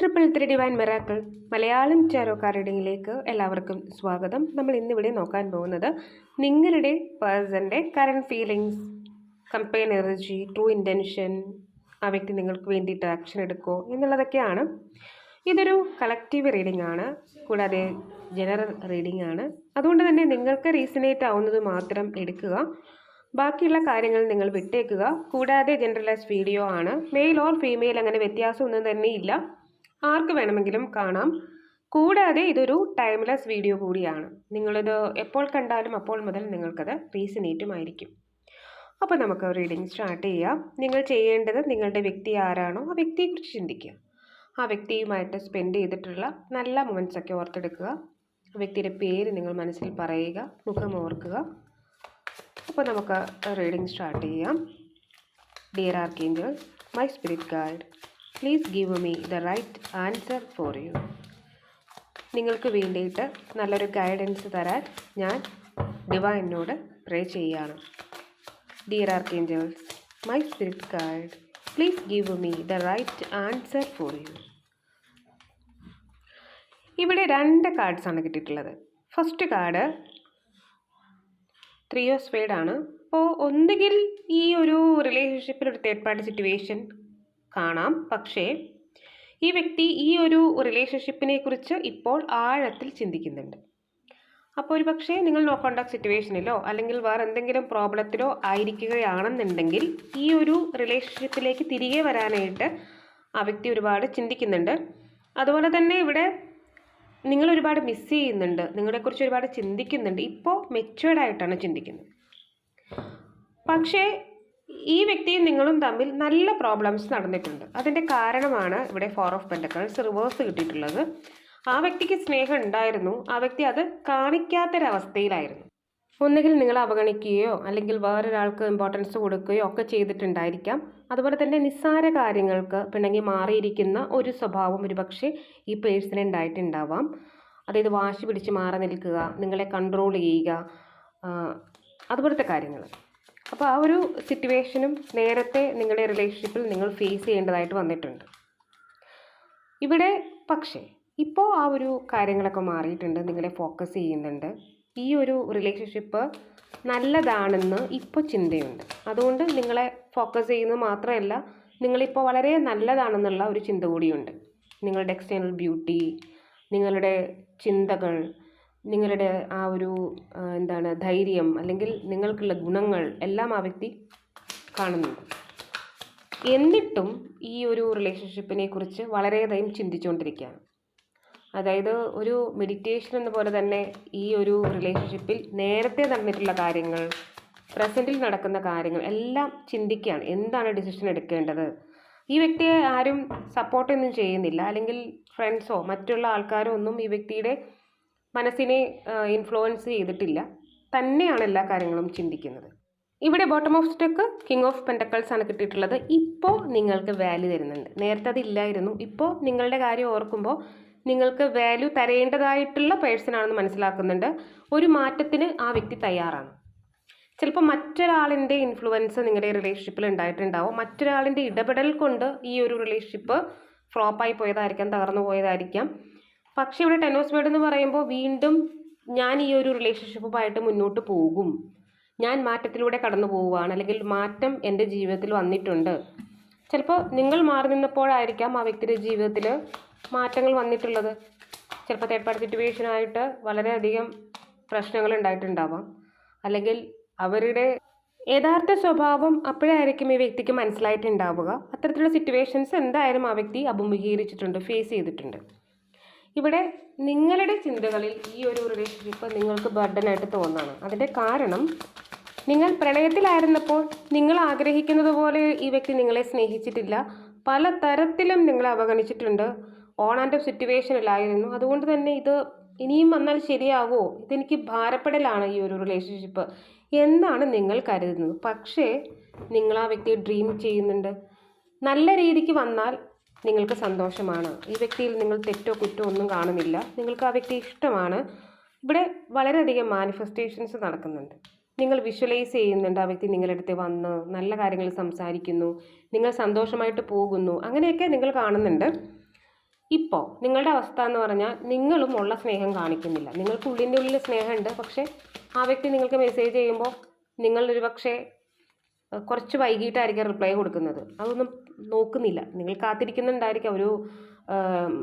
Triple three divine miracle Malayalam ചാരോ കാർഡിങ്ങിലേക്ക് എല്ലാവർക്കും സ്വാഗതം. നമ്മൾ ഇന്നിവിടെ നോക്കാൻ പോകുന്നത് നിങ്ങളുടെ പേഴ്സന്റെ current feelings combine energy true intention ആ വ്യക്തി നിങ്ങൾക്ക് വേണ്ടിയിട്ട് ആക്ഷൻ എടുക്കുമോ എന്നുള്ളതൊക്കെയാണ്. ഇതൊരു കളക്റ്റീവ് റീഡിംഗ് ആണ് കൂടാതെ ജനറൽ റീഡിംഗ് ആണ്. അതുകൊണ്ട് തന്നെ നിങ്ങൾക്ക് റീസണേറ്റ് ആവുന്നത് മാത്രം എടുക്കുക. ബാക്കിയുള്ള കാര്യങ്ങൾ നിങ്ങൾ വിട്ടേക്കുക. കൂടാതെ ജനറലൈസ് വീഡിയോ ആണ്. മെയിൽ ഓർ ഫീമെയിൽ അങ്ങനെ വ്യത്യാസമൊന്നും തന്നെ ഇല്ല. ആർക്ക് വേണമെങ്കിലും കാണാം. കൂടാതെ ഇതൊരു ടൈംലെസ് വീഡിയോ കൂടിയാണ്. നിങ്ങളിത് എപ്പോൾ കണ്ടാലും അപ്പോൾ മുതൽ നിങ്ങൾക്കത് റീസണേറ്റുമായിരിക്കും. അപ്പോൾ നമുക്ക് റീഡിങ് സ്റ്റാർട്ട് ചെയ്യാം. നിങ്ങൾ ചെയ്യേണ്ടത് നിങ്ങളുടെ വ്യക്തി ആരാണോ ആ വ്യക്തിയെക്കുറിച്ച് ചിന്തിക്കുക. ആ വ്യക്തിയുമായിട്ട് സ്പെൻഡ് ചെയ്തിട്ടുള്ള നല്ല മൊമെന്റ്സൊക്കെ ഓർത്തെടുക്കുക. ആ വ്യക്തിയുടെ പേര് നിങ്ങൾ മനസ്സിൽ പറയുക മുഖം ഓർക്കുക. അപ്പോൾ നമുക്ക് റീഡിങ് സ്റ്റാർട്ട് ചെയ്യാം. Dear archangel my spirit guide please give me the right answer for you നിങ്ങൾക്ക് വേണ്ടിയിട്ട് നല്ലൊരു ഗൈഡൻസ് തരാൻ ഞാൻ ഡിവൈനോട് പ്രേ ചെയ്യാണ്. Dear archangels my spirit guide please give me the right answer for you ഇവിടെ രണ്ട് കാർഡ്സാണ് കിട്ടിയിട്ടുള്ളത്. ഫസ്റ്റ് കാർഡ് ത്രീ ഓഫ് സ്പേഡാണ് അപ്പോൾ ഒന്നുകിൽ ഈ ഒരു റിലേഷൻഷിപ്പിൽ ഒരു തേർഡ് പാർട്ടി സിറ്റുവേഷൻ കാണാം. പക്ഷേ ഈ വ്യക്തി ഈ ഒരു റിലേഷൻഷിപ്പിനെ കുറിച്ച് ഇപ്പോൾ ആഴത്തിൽ ചിന്തിക്കുന്നുണ്ട്. അപ്പോൾ ഒരു പക്ഷേ നിങ്ങൾ നോ കോണ്ടാക്ട് സിറ്റുവേഷനിലോ അല്ലെങ്കിൽ വേറെ എന്തെങ്കിലും പ്രോബ്ലത്തിലോ ആയിരിക്കുകയാണെന്നുണ്ടെങ്കിൽ ഈ ഒരു റിലേഷൻഷിപ്പിലേക്ക് തിരികെ വരാനായിട്ട് ആ വ്യക്തി ഒരുപാട് ചിന്തിക്കുന്നുണ്ട്. അതുപോലെ തന്നെ ഇവിടെ നിങ്ങൾ ഒരുപാട് മിസ് ചെയ്യുന്നുണ്ട്. നിങ്ങളെക്കുറിച്ച് ഒരുപാട് ചിന്തിക്കുന്നുണ്ട്. ഇപ്പോൾ മെച്ചുവേർഡ് ആയിട്ടാണ് ചിന്തിക്കുന്നത്. പക്ഷേ ഈ വ്യക്തിയും നിങ്ങളും തമ്മിൽ നല്ല പ്രോബ്ലംസ് നടന്നിട്ടുണ്ട്. അതിന്റെ കാരണമാണ് ഇവിടെ ഫോർ ഓഫ് പെൻഡക്കൾസ് റിവേഴ്സ് കിട്ടിയിട്ടുള്ളത്. ആ വ്യക്തിക്ക് സ്നേഹം ഉണ്ടായിരുന്നു. ആ വ്യക്തി അത് കാണിക്കാത്തൊരവസ്ഥയിലായിരുന്നു. ഒന്നുകിൽ നിങ്ങൾ അവഗണിക്കുകയോ അല്ലെങ്കിൽ വേറൊരാൾക്ക് ഇമ്പോർട്ടൻസ് കൊടുക്കുകയോ ഒക്കെ ചെയ്തിട്ടുണ്ടായിരിക്കാം. അതുപോലെ തന്നെ നിസ്സാര കാര്യങ്ങൾക്ക് പിണങ്ങി മാറിയിരിക്കുന്ന ഒരു സ്വഭാവം ഒരുപക്ഷെ ഈ പേഴ്സണ് ഉണ്ടായിട്ടുണ്ടാവാം. അതായത് വാശി പിടിച്ച് മാറി നിൽക്കുക നിങ്ങളെ കൺട്രോൾ ചെയ്യുക അതുപോലത്തെ കാര്യങ്ങൾ. അപ്പോൾ ആ ഒരു സിറ്റുവേഷനും നേരത്തെ നിങ്ങളുടെ റിലേഷൻഷിപ്പിൽ നിങ്ങൾ ഫേസ് ചെയ്യേണ്ടതായിട്ട് വന്നിട്ടുണ്ട്. ഇവിടെ പക്ഷേ ഇപ്പോൾ ആ ഒരു കാര്യങ്ങളൊക്കെ മാറിയിട്ടുണ്ട് നിങ്ങളെ ഫോക്കസ് ചെയ്യുന്നുണ്ട്. ഈ ഒരു റിലേഷൻഷിപ്പ് നല്ലതാണെന്ന് ഇപ്പോൾ ചിന്തയുണ്ട്. അതുകൊണ്ട് നിങ്ങളെ ഫോക്കസ് ചെയ്യുന്നത് മാത്രമല്ല നിങ്ങളിപ്പോൾ വളരെ നല്ലതാണെന്നുള്ള ഒരു ചിന്ത കൂടിയുണ്ട്. നിങ്ങളുടെ എക്സ്റ്റേണൽ ബ്യൂട്ടി നിങ്ങളുടെ ചിന്തകൾ നിങ്ങളുടെ ആ ഒരു എന്താണ് ധൈര്യം അല്ലെങ്കിൽ നിങ്ങൾക്കുള്ള ഗുണങ്ങൾ എല്ലാം ആ വ്യക്തി കാണുന്നുണ്ട്. എന്നിട്ടും ഈ ഒരു റിലേഷൻഷിപ്പിനെ കുറിച്ച് വളരെയധികം ചിന്തിച്ചുകൊണ്ടിരിക്കുകയാണ്. അതായത് ഒരു മെഡിറ്റേഷൻ എന്ന പോലെ തന്നെ ഈ ഒരു റിലേഷൻഷിപ്പിൽ നേരത്തെ നടന്നിട്ടുള്ള കാര്യങ്ങൾ പ്രസന്റിൽ നടക്കുന്ന കാര്യങ്ങൾ എല്ലാം ചിന്തിക്കുകയാണ്. എന്താണ് ഡിസിഷൻ എടുക്കേണ്ടത്? ഈ വ്യക്തിയെ ആരും സപ്പോർട്ടൊന്നും ചെയ്യുന്നില്ല. അല്ലെങ്കിൽ ഫ്രണ്ട്സോ മറ്റുള്ള ആൾക്കാരോ ഒന്നും ഈ വ്യക്തിയുടെ മനസ്സിനെ ഇൻഫ്ലുവൻസ് ചെയ്തിട്ടില്ല. തന്നെയാണ് എല്ലാ കാര്യങ്ങളും ചിന്തിക്കുന്നത്. ഇവിടെ bottom of stack king of pentacles ആണ് കിട്ടിയിട്ടുള്ളത്. ഇപ്പോൾ നിങ്ങൾക്ക് വാല്യൂ തരുന്നുണ്ട്. നേരത്തെ അതില്ലായിരുന്നു. ഇപ്പോൾ നിങ്ങളുടെ കാര്യം ഓർക്കുമ്പോൾ നിങ്ങൾക്ക് വാല്യൂ തരേണ്ടതായിട്ടുള്ള പേഴ്സൺ ആണെന്ന് മനസ്സിലാക്കുന്നുണ്ട്. ഒരു മാറ്റത്തിന് ആ വ്യക്തി തയ്യാറാണ്. ചിലപ്പോൾ മറ്റൊരാളിന്റെ ഇൻഫ്ലുവൻസ് നിങ്ങളുടെ റിലേഷൻഷിപ്പിൽ ഉണ്ടായിട്ടുണ്ടാവും. മറ്റൊരാളിന്റെ ഇടപെടൽ കൊണ്ട് ഈ ഒരു റിലേഷൻഷിപ്പ് ഫ്ലോപ്പായി പോയതായിരിക്കാം തകർന്നു പോയതായിരിക്കാം. പക്ഷേ ഇവിടെ ടെനോസ് വേർഡ് എന്ന് പറയുമ്പോൾ വീണ്ടും ഞാൻ ഈ ഒരു റിലേഷൻഷിപ്പുമായിട്ട് മുന്നോട്ട് പോകും. ഞാൻ മാറ്റത്തിലൂടെ കടന്നു പോവുകയാണ്. അല്ലെങ്കിൽ മാറ്റം എന്റെ ജീവിതത്തിൽ വന്നിട്ടുണ്ട്. ചിലപ്പോൾ നിങ്ങൾ മാറി നിന്നപ്പോഴായിരിക്കാം ആ വ്യക്തിയുടെ ജീവിതത്തിൽ മാറ്റങ്ങൾ വന്നിട്ടുള്ളത്. ചിലപ്പോൾ തേർഡ് പാർട്ടി സിറ്റുവേഷനായിട്ട് വളരെയധികം പ്രശ്നങ്ങൾ ഉണ്ടായിട്ടുണ്ടാവാം. അല്ലെങ്കിൽ അവരുടെ യഥാർത്ഥ സ്വഭാവം അപ്പോഴായിരിക്കും ഈ വ്യക്തിക്ക് മനസ്സിലായിട്ടുണ്ടാവുക. അത്തരത്തിലുള്ള സിറ്റുവേഷൻസ് എന്തായാലും ആ വ്യക്തി അഭിമുഖീകരിച്ചിട്ടുണ്ട് ഫേസ് ചെയ്തിട്ടുണ്ട്. ഇവിടെ നിങ്ങളുടെ ചിന്തകളിൽ ഈ ഒരു റിലേഷൻഷിപ്പ് നിങ്ങൾക്ക് ബർഡനായിട്ട് തോന്നാണ്. അതിന്റെ കാരണം നിങ്ങൾ പ്രണയത്തിലായിരുന്നപ്പോൾ നിങ്ങൾ ആഗ്രഹിക്കുന്നത് പോലെ ഈ വ്യക്തി നിങ്ങളെ സ്നേഹിച്ചിട്ടില്ല. പല തരത്തിലും നിങ്ങളെ അവഗണിച്ചിട്ടുണ്ട്. ഓൺ ആൻഡ് ഓഫ് സിറ്റുവേഷനിലായിരുന്നു അതുകൊണ്ട് തന്നെ ഇത് ഇനിയും വന്നാൽ ശരിയാവോ? ഇതെനിക്ക് ഭാരപ്പെടലാണ് ഈ ഒരു റിലേഷൻഷിപ്പ് എന്നാണ് നിങ്ങൾ കരുതുന്നത്. പക്ഷേ നിങ്ങൾ ആ വ്യക്തിയെ ഡ്രീം ചെയ്യുന്നുണ്ട്. നല്ല രീതിക്ക് വന്നാൽ നിങ്ങൾക്ക് സന്തോഷമാണ്. ഈ വ്യക്തിയിൽ നിങ്ങൾ തെറ്റോ കുറ്റോ ഒന്നും കാണുന്നില്ല. നിങ്ങൾക്ക് ആ വ്യക്തി ഇഷ്ടമാണ്. ഇവിടെ വളരെയധികം മാനിഫെസ്റ്റേഷൻസ് നടക്കുന്നുണ്ട്. നിങ്ങൾ വിഷ്വലൈസ് ചെയ്യുന്നുണ്ട് ആ വ്യക്തി നിങ്ങളുടെ അടുത്ത് വന്ന് നല്ല കാര്യങ്ങൾ സംസാരിക്കുന്നു നിങ്ങൾ സന്തോഷമായിട്ട് പോകുന്നു അങ്ങനെയൊക്കെ നിങ്ങൾ കാണുന്നുണ്ട്. ഇപ്പോൾ നിങ്ങളുടെ അവസ്ഥ എന്ന് പറഞ്ഞാൽ നിങ്ങളും ഉള്ള സ്നേഹം കാണിക്കുന്നില്ല. നിങ്ങൾക്ക് ഉള്ളിന്റെ ഉള്ളിൽ സ്നേഹമുണ്ട് പക്ഷേ ആ വ്യക്തി നിങ്ങൾക്ക് മെസ്സേജ് ചെയ്യുമ്പോൾ നിങ്ങളൊരു പക്ഷേ കുറച്ച് വൈകിട്ടായിരിക്കും റിപ്ലൈ കൊടുക്കുന്നത്. അതൊന്നും നോക്കുന്നില്ല. നിങ്ങൾ കാത്തിരിക്കുന്നുണ്ടായിരിക്കാം. ഒരു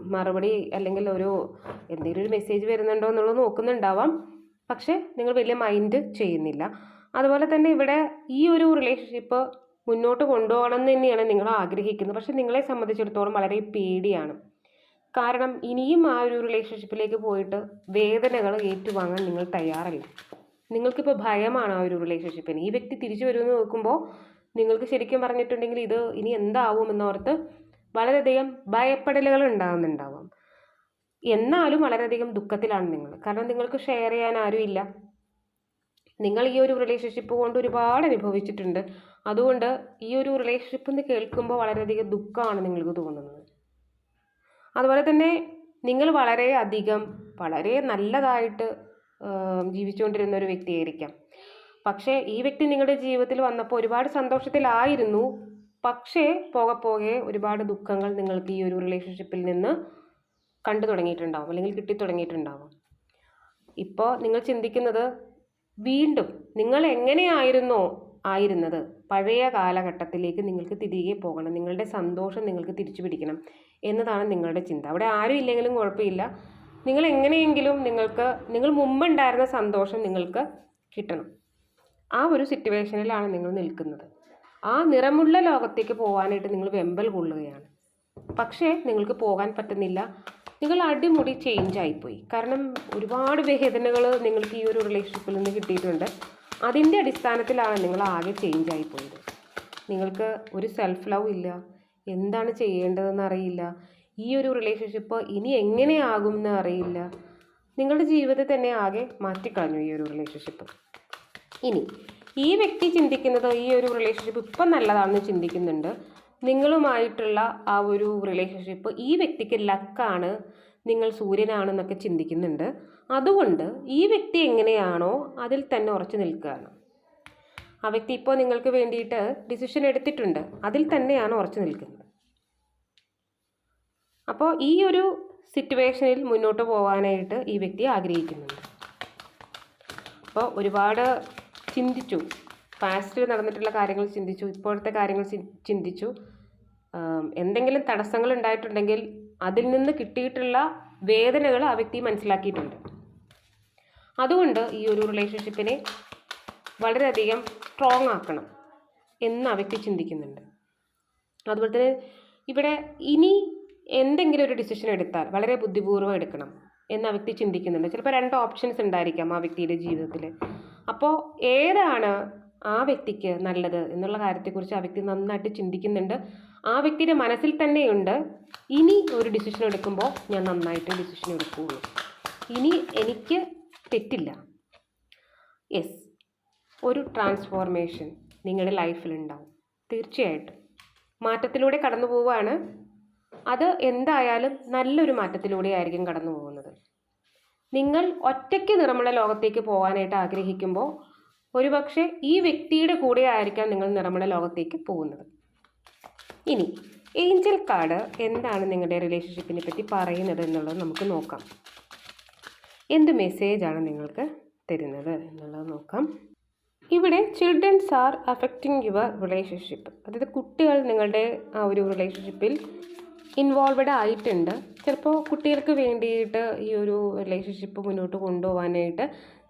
മറുപടി അല്ലെങ്കിൽ ഒരു എന്തെങ്കിലും ഒരു മെസ്സേജ് വരുന്നുണ്ടോ എന്നുള്ളത് നോക്കുന്നുണ്ടാവാം. പക്ഷേ നിങ്ങൾ വലിയ മൈൻഡ് ചെയ്യുന്നില്ല. അതുപോലെ തന്നെ ഇവിടെ ഈ ഒരു റിലേഷൻഷിപ്പ് മുന്നോട്ട് കൊണ്ടുപോകണം എന്ന് തന്നെയാണ് നിങ്ങൾ ആഗ്രഹിക്കുന്നത്. പക്ഷെ നിങ്ങളെ സംബന്ധിച്ചിടത്തോളം വളരെ പേടിയാണ്. കാരണം ഇനിയും ആ ഒരു റിലേഷൻഷിപ്പിലേക്ക് പോയിട്ട് വേദനകൾ ഏറ്റുവാങ്ങാൻ നിങ്ങൾ തയ്യാറല്ല. നിങ്ങൾക്കിപ്പോൾ ഭയമാണ് ആ ഒരു റിലേഷൻഷിപ്പിന് ഈ വ്യക്തി തിരിച്ചു വരുമെന്ന് നോക്കുമ്പോൾ നിങ്ങൾക്ക് ശരിക്കും പറഞ്ഞിട്ടുണ്ടെങ്കിൽ ഇത് ഇനി എന്താവും എന്നോർത്ത് വളരെയധികം ഭയപ്പെടലുകൾ ഉണ്ടാകുന്നുണ്ടാവാം എന്നാലും വളരെയധികം ദുഃഖത്തിലാണ് നിങ്ങൾ. കാരണം നിങ്ങൾക്ക് ഷെയർ ചെയ്യാൻ ആരുമില്ല നിങ്ങൾ ഈ ഒരു റിലേഷൻഷിപ്പ് കൊണ്ട് ഒരുപാട് അനുഭവിച്ചിട്ടുണ്ട്. അതുകൊണ്ട് ഈ ഒരു റിലേഷൻഷിപ്പ് എന്ന് കേൾക്കുമ്പോൾ വളരെയധികം ദുഃഖമാണ് നിങ്ങൾക്ക് തോന്നുന്നത്. അതുപോലെ തന്നെ നിങ്ങൾ വളരെ അധികം വളരെ നല്ലതായിട്ട് ജീവിച്ചുകൊണ്ടിരുന്ന ഒരു വ്യക്തിയായിരിക്കാം. പക്ഷേ ഈ വ്യക്തി നിങ്ങളുടെ ജീവിതത്തിൽ വന്നപ്പോൾ ഒരുപാട് സന്തോഷത്തിലായിരുന്നു. പക്ഷേ പോകെ പോകെ ഒരുപാട് ദുഃഖങ്ങൾ നിങ്ങൾക്ക് ഈ ഒരു റിലേഷൻഷിപ്പിൽ നിന്ന് കണ്ടു തുടങ്ങിയിട്ടുണ്ടാവും അല്ലെങ്കിൽ കിട്ടി തുടങ്ങിയിട്ടുണ്ടാവും. ഇപ്പോൾ നിങ്ങൾ ചിന്തിക്കുന്നത് വീണ്ടും നിങ്ങൾ എങ്ങനെയായിരുന്നോ ആയിരുന്നത്? പഴയ കാലഘട്ടത്തിലേക്ക് നിങ്ങൾക്ക് തിരികെ പോകണം നിങ്ങളുടെ സന്തോഷം നിങ്ങൾക്ക് തിരിച്ചു പിടിക്കണം എന്നതാണ് നിങ്ങളുടെ ചിന്ത. അവിടെ ആരും ഇല്ലെങ്കിലും കുഴപ്പമില്ല. നിങ്ങൾ എങ്ങനെയെങ്കിലും നിങ്ങൾക്ക് നിങ്ങൾ മുമ്പുണ്ടായിരുന്ന സന്തോഷം നിങ്ങൾക്ക് കിട്ടണം. ആ ഒരു സിറ്റുവേഷനിലാണ് നിങ്ങൾ നിൽക്കുന്നത്. ആ നിറമുള്ള ലോകത്തേക്ക് പോകാനായിട്ട് നിങ്ങൾ വെമ്പൽ കൊള്ളുകയാണ്. പക്ഷേ നിങ്ങൾക്ക് പോകാൻ പറ്റുന്നില്ല. നിങ്ങൾ അടിമുടി ചേഞ്ച് ആയിപ്പോയി. കാരണം ഒരുപാട് വേദനകൾ നിങ്ങൾക്ക് ഈ ഒരു റിലേഷൻഷിപ്പിൽ നിന്ന് കിട്ടിയിട്ടുണ്ട്. അതിന്റെ അടിസ്ഥാനത്തിലാണ് നിങ്ങൾ ആകെ ചേഞ്ച് ആയിപ്പോയത്. നിങ്ങൾക്ക് ഒരു സെൽഫ് ലവ് ഇല്ല. എന്താണ് ചെയ്യേണ്ടതെന്ന് അറിയില്ല. ഈ ഒരു റിലേഷൻഷിപ്പ് ഇനി എങ്ങനെയാകും എന്ന് അറിയില്ല. നിങ്ങളുടെ ജീവിതത്തെ തന്നെ ആകെ മാറ്റിക്കളഞ്ഞു ഈ ഒരു റിലേഷൻഷിപ്പ് ഇനി ഈ വ്യക്തി ചിന്തിക്കുന്നതോ ഈ ഒരു റിലേഷൻഷിപ്പ് ഇപ്പം നല്ലതാണെന്ന് ചിന്തിക്കുന്നുണ്ട്. നിങ്ങളുമായിട്ടുള്ള ആ ഒരു റിലേഷൻഷിപ്പ് ഈ വ്യക്തിക്ക് ലക്കാണ് നിങ്ങൾ സൂര്യനാണെന്നൊക്കെ ചിന്തിക്കുന്നുണ്ട്. അതുകൊണ്ട് ഈ വ്യക്തി എങ്ങനെയാണോ അതിൽ തന്നെ ഉറച്ചു നിൽക്കുകയാണ്. ആ വ്യക്തി ഇപ്പോൾ നിങ്ങൾക്ക് വേണ്ടിയിട്ട് ഡിസിഷൻ എടുത്തിട്ടുണ്ട്. അതിൽ തന്നെയാണ് ഉറച്ചു നിൽക്കുന്നത്. അപ്പോൾ ഈ ഒരു സിറ്റുവേഷനിൽ മുന്നോട്ട് പോകാനായിട്ട് ഈ വ്യക്തി ആഗ്രഹിക്കുന്നുണ്ട്. അപ്പോൾ ഒരുപാട് ചിന്തിച്ചു. പാസ്റ്റിൽ നടന്നിട്ടുള്ള കാര്യങ്ങൾ ചിന്തിച്ചു ഇപ്പോഴത്തെ കാര്യങ്ങൾ ചിന്തിച്ചു. എന്തെങ്കിലും തടസ്സങ്ങൾ ഉണ്ടായിട്ടുണ്ടെങ്കിൽ അതിൽ നിന്ന് കിട്ടിയിട്ടുള്ള വേദനകൾ ആ വ്യക്തി മനസ്സിലാക്കിയിട്ടുണ്ട്. അതുകൊണ്ട് ഈ ഒരു റിലേഷൻഷിപ്പിനെ വളരെയധികം സ്ട്രോങ് ആക്കണം എന്ന് ആ വ്യക്തി ചിന്തിക്കുന്നുണ്ട്. അതുപോലെ തന്നെ ഇവിടെ ഇനി എന്തെങ്കിലും ഒരു ഡിസിഷൻ എടുത്താൽ വളരെ ബുദ്ധിപൂർവം എടുക്കണം. എന്ന് ആ വ്യക്തി ചിന്തിക്കുന്നുണ്ട്. ചിലപ്പോൾ രണ്ട് ഓപ്ഷൻസ് ഉണ്ടായിരിക്കാം ആ വ്യക്തിയുടെ ജീവിതത്തിൽ അപ്പോൾ ഏതാണ് ആ വ്യക്തിക്ക് നല്ലത് എന്നുള്ള കാര്യത്തെക്കുറിച്ച് ആ വ്യക്തി നന്നായിട്ട് ചിന്തിക്കുന്നുണ്ട്. ആ വ്യക്തിയുടെ മനസ്സിൽ തന്നെയുണ്ട്. ഇനി ഒരു ഡിസിഷൻ എടുക്കുമ്പോൾ ഞാൻ നന്നായിട്ട് ഡിസിഷൻ എടുക്കുകയുള്ളൂ. ഇനി എനിക്ക് തെറ്റില്ല. യെസ് ഒരു ട്രാൻസ്ഫോർമേഷൻ നിങ്ങളുടെ ലൈഫിലുണ്ടാവും തീർച്ചയായിട്ടും. മാറ്റത്തിലൂടെ കടന്നു പോവുകയാണ് അത് എന്തായാലും നല്ലൊരു മാറ്റത്തിലൂടെ ആയിരിക്കും കടന്നു പോകുന്നത്. നിങ്ങൾ ഒറ്റയ്ക്ക് നിറമുള്ള ലോകത്തേക്ക് പോകാനായിട്ട് ആഗ്രഹിക്കുമ്പോൾ ഒരുപക്ഷെ ഈ വ്യക്തിയുടെ കൂടെ ആയിരിക്കാം നിങ്ങൾ നിറമുള്ള ലോകത്തേക്ക് പോകുന്നത്. ഇനി ഏഞ്ചൽ കാർഡ് എന്താണ് നിങ്ങളുടെ റിലേഷൻഷിപ്പിനെ പറ്റി പറയുന്നത് എന്നുള്ളത് നമുക്ക് നോക്കാം. എന്ത് മെസ്സേജാണ് നിങ്ങൾക്ക് തരുന്നത് എന്നുള്ളത് നോക്കാം. ഇവിടെ childrens are affecting your relationship അതായത് കുട്ടികൾ നിങ്ങളുടെ ആ ഒരു റിലേഷൻഷിപ്പിൽ ഇൻവോൾവഡ് ആയിട്ടുണ്ട്. ചിലപ്പോൾ കുട്ടികൾക്ക് വേണ്ടിയിട്ട് ഈ ഒരു റിലേഷൻഷിപ്പ് മുന്നോട്ട് കൊണ്ടുപോകാനായിട്ട്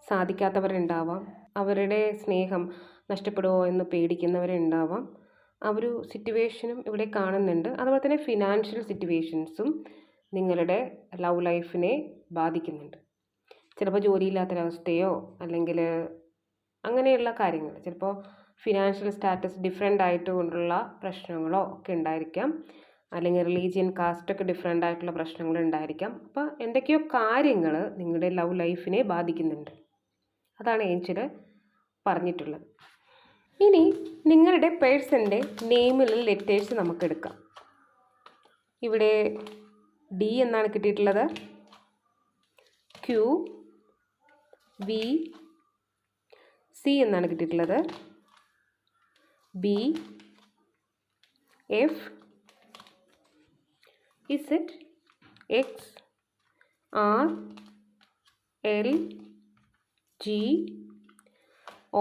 സാധിക്കാത്തവരുണ്ടാവാം. അവരുടെ സ്നേഹം നഷ്ടപ്പെടുമോ എന്ന് പേടിക്കുന്നവരുണ്ടാവാം. ആ ഒരു സിറ്റുവേഷനും ഇവിടെ കാണുന്നുണ്ട്. അതുപോലെ തന്നെ ഫിനാൻഷ്യൽ സിറ്റുവേഷൻസും നിങ്ങളുടെ ലവ് ലൈഫിനെ ബാധിക്കുന്നുണ്ട്. ചിലപ്പോൾ ജോലിയില്ലാത്തൊരവസ്ഥയോ അല്ലെങ്കിൽ അങ്ങനെയുള്ള കാര്യങ്ങൾ ചിലപ്പോൾ ഫിനാൻഷ്യൽ സ്റ്റാറ്റസ് ഡിഫറെന്റ് ആയിട്ടുകൊണ്ടുള്ള പ്രശ്നങ്ങളോ ഒക്കെ ഉണ്ടായിരിക്കാം. അല്ലെങ്കിൽ റിലീജിയൻ കാസ്റ്റൊക്കെ ഡിഫറെന്റ് ആയിട്ടുള്ള പ്രശ്നങ്ങൾ ഉണ്ടായിരിക്കാം. അപ്പോൾ എന്തൊക്കെയോ കാര്യങ്ങൾ നിങ്ങളുടെ ലവ് ലൈഫിനെ ബാധിക്കുന്നുണ്ട്. അതാണ് ഏഞ്ചൽ പറഞ്ഞിട്ടുള്ളത്. ഇനി നിങ്ങളുടെ പേഴ്സന്റെ നെയിമിലുള്ള ലെറ്റേഴ്സ് നമുക്ക് എടുക്കാം. ഇവിടെ ഡി എന്നാണ് കിട്ടിയിട്ടുള്ളത്. ക്യു വി സി എന്നാണ് കിട്ടിയിട്ടുള്ളത്. B F Z X R L G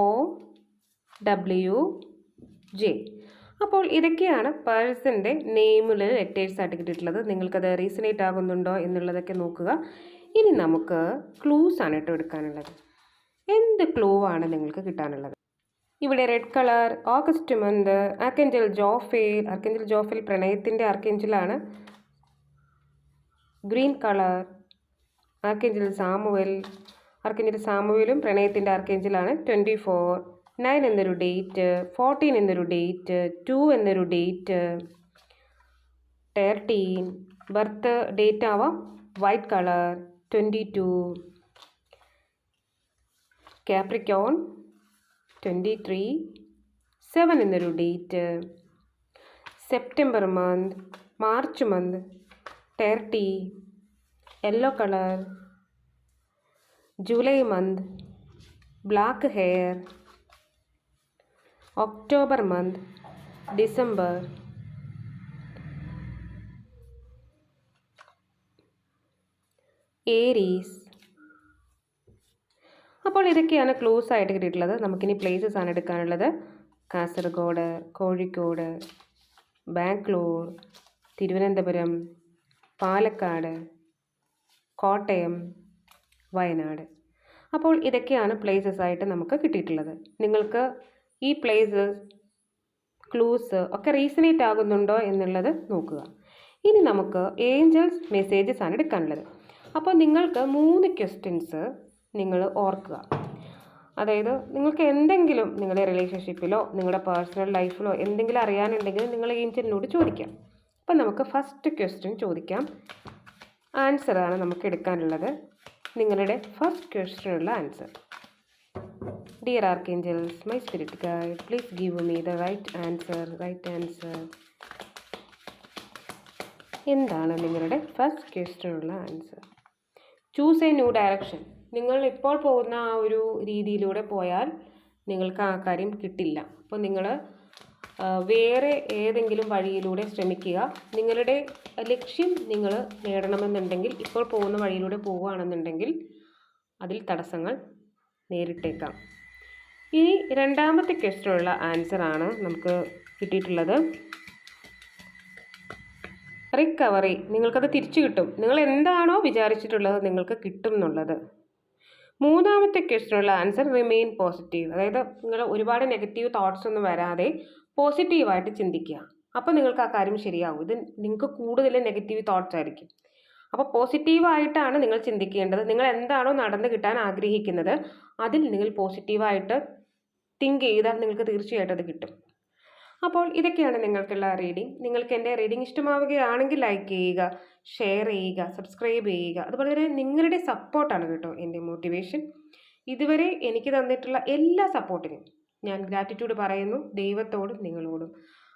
O W J അപ്പോൾ ഇതൊക്കെയാണ് പേഴ്സന്റെ നെയിമിൽ ലെറ്റേഴ്സ് ആയിട്ട് കിട്ടിയിട്ടുള്ളത്. നിങ്ങൾക്കത് റീസണേറ്റ് ആകുന്നുണ്ടോ എന്നുള്ളതൊക്കെ നോക്കുക. ഇനി നമുക്ക് ക്ലൂസ് ആണ് കേട്ടോ എടുക്കാനുള്ളത്. എന്ത് ക്ലൂ ആണ് നിങ്ങൾക്ക് കിട്ടാനുള്ളത്? ഇവിടെ red colour August month archangel Jophiel archangel Jophiel പ്രണയത്തിന്റെ ആർക്കെഞ്ചലാണ് green colour. Archangel Samuel. Archangel സാമുവലും പ്രണയത്തിന്റെ ആർക്കേഞ്ചലാണ് ട്വന്റി ഫോർ. നയൻ എന്നൊരു ഡേറ്റ് ഫോർട്ടീൻ എന്നൊരു ഡേറ്റ് ടു എന്നൊരു ഡേറ്റ്. തേർട്ടീൻ. ബർത്ത് ഡേറ്റ് ആവാം white colour twenty two. Capricorn twenty three. Seven എന്നൊരു date. September month March month. Thirty yellow colour July month black hair October month December Aries അപ്പോൾ ഇതൊക്കെയാണ് close ആയിട്ട് കിട്ടിയിട്ടുള്ളത്. നമുക്കിനി places ആണ് എടുക്കാനുള്ളത്. കാസർഗോഡ് കോഴിക്കോട് ബാംഗ്ലൂർ തിരുവനന്തപുരം പാലക്കാട് കോട്ടയം വയനാട്. അപ്പോൾ ഇതൊക്കെയാണ് പ്ലേസസ് ആയിട്ട് നമുക്ക് കിട്ടിയിട്ടുള്ളത്. നിങ്ങൾക്ക് ഈ പ്ലേസസ് ക്ലൂസ് ഒക്കെ റീസണേറ്റ് ആകുന്നുണ്ടോ എന്നുള്ളത് നോക്കുക. ഇനി നമുക്ക് ഏഞ്ചൽസ് മെസ്സേജസ് ആണ് എടുക്കാനുള്ളത്. അപ്പോൾ നിങ്ങൾക്ക് മൂന്ന് ക്വസ്റ്റ്യൻസ് നിങ്ങൾ ഓർക്കുക. അതായത് നിങ്ങൾക്ക് എന്തെങ്കിലും നിങ്ങളുടെ റിലേഷൻഷിപ്പിലോ നിങ്ങളുടെ പേഴ്സണൽ ലൈഫിലോ എന്തെങ്കിലും അറിയാനുണ്ടെങ്കിൽ നിങ്ങൾ ഏഞ്ചലിനോട് ചോദിക്കാം. അപ്പം നമുക്ക് ഫസ്റ്റ് ക്വസ്റ്റ്യൻ ചോദിക്കാം. ആൻസറാണ് നമുക്ക് എടുക്കാനുള്ളത്. നിങ്ങളുടെ first ക്വസ്റ്റ്യനുള്ള answer dear archangels my spirit guide please give me the right answer right answer എന്താണ് നിങ്ങളുടെ first ക്വസ്റ്റ്യനുള്ള answer choose a new direction നിങ്ങൾ ഇപ്പോൾ പോകുന്ന ആ ഒരു രീതിയിലൂടെ പോയാൽ നിങ്ങൾക്ക് ആ കാര്യം കിട്ടില്ല. അപ്പോൾ നിങ്ങൾ വേറെ ഏതെങ്കിലും വഴിയിലൂടെ ശ്രമിക്കുക. നിങ്ങളുടെ ലക്ഷ്യം നിങ്ങൾ നേടണമെന്നുണ്ടെങ്കിൽ ഇപ്പോൾ പോകുന്ന വഴിയിലൂടെ പോവുകയാണെന്നുണ്ടെങ്കിൽ അതിൽ തടസ്സങ്ങൾ നേരിട്ടേക്കാം. ഇനി രണ്ടാമത്തെ ക്വസ്റ്റിനുള്ള ആൻസറാണ് നമുക്ക് കിട്ടിയിട്ടുള്ളത്. റിക്കവറി നിങ്ങൾക്കത് തിരിച്ചു കിട്ടും. നിങ്ങൾ എന്താണോ വിചാരിച്ചിട്ടുള്ളത് നിങ്ങൾക്ക് കിട്ടും എന്നുള്ളത്. മൂന്നാമത്തെ ക്വസ്റ്റിനുള്ള ആൻസർ റിമെയിൻ പോസിറ്റീവ് അതായത് നിങ്ങൾ ഒരുപാട് നെഗറ്റീവ് തോട്ട്സ് ഒന്നും വരാതെ പോസിറ്റീവായിട്ട് ചിന്തിക്കുക. അപ്പോൾ നിങ്ങൾക്ക് ആ കാര്യം ശരിയാവും. ഇത് നിങ്ങൾക്ക് കൂടുതൽ നെഗറ്റീവ് തോട്ട്സ് ആയിരിക്കും. അപ്പോൾ പോസിറ്റീവായിട്ടാണ് നിങ്ങൾ ചിന്തിക്കേണ്ടത്. നിങ്ങൾ എന്താണോ നടന്നു കിട്ടാൻ ആഗ്രഹിക്കുന്നത് അതിൽ നിങ്ങൾ പോസിറ്റീവായിട്ട് തിങ്ക് ചെയ്താൽ നിങ്ങൾക്ക് തീർച്ചയായിട്ടും അത് കിട്ടും. അപ്പോൾ ഇതൊക്കെയാണ് നിങ്ങൾക്കുള്ള റീഡിംഗ് നിങ്ങൾക്ക് എന്റെ റീഡിംഗ് ഇഷ്ടമാവുകയാണെങ്കിൽ ലൈക്ക് ചെയ്യുക ഷെയർ ചെയ്യുക സബ്സ്ക്രൈബ് ചെയ്യുക. അതുപോലെ തന്നെ നിങ്ങളുടെ സപ്പോർട്ടാണ് കേട്ടോ എന്റെ മോട്ടിവേഷൻ ഇതുവരെ എനിക്ക് തന്നിട്ടുള്ള എല്ലാ സപ്പോർട്ടിനും ഞാൻ ഗ്രാറ്റിറ്റ്യൂഡ് പറയുന്നു ദൈവത്തോടും നിങ്ങളോടും.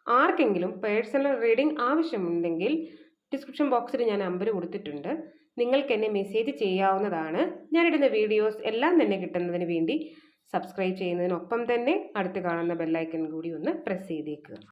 ആർക്കെങ്കിലും പേഴ്സണൽ റീഡിംഗ് ആവശ്യമുണ്ടെങ്കിൽ ഡിസ്ക്രിപ്ഷൻ ബോക്സിൽ ഞാൻ നമ്പർ കൊടുത്തിട്ടുണ്ട്. നിങ്ങൾക്ക് എന്നെ മെസ്സേജ് ചെയ്യാവുന്നതാണ്. ഞാനിടുന്ന വീഡിയോസ് എല്ലാം തന്നെ കിട്ടുന്നതിന് വേണ്ടി സബ്സ്ക്രൈബ് ചെയ്യുന്നതിനൊപ്പം തന്നെ അടുത്ത് കാണുന്ന ബെല്ലൈക്കൺ കൂടി ഒന്ന് പ്രസ് ചെയ്തേക്കുക.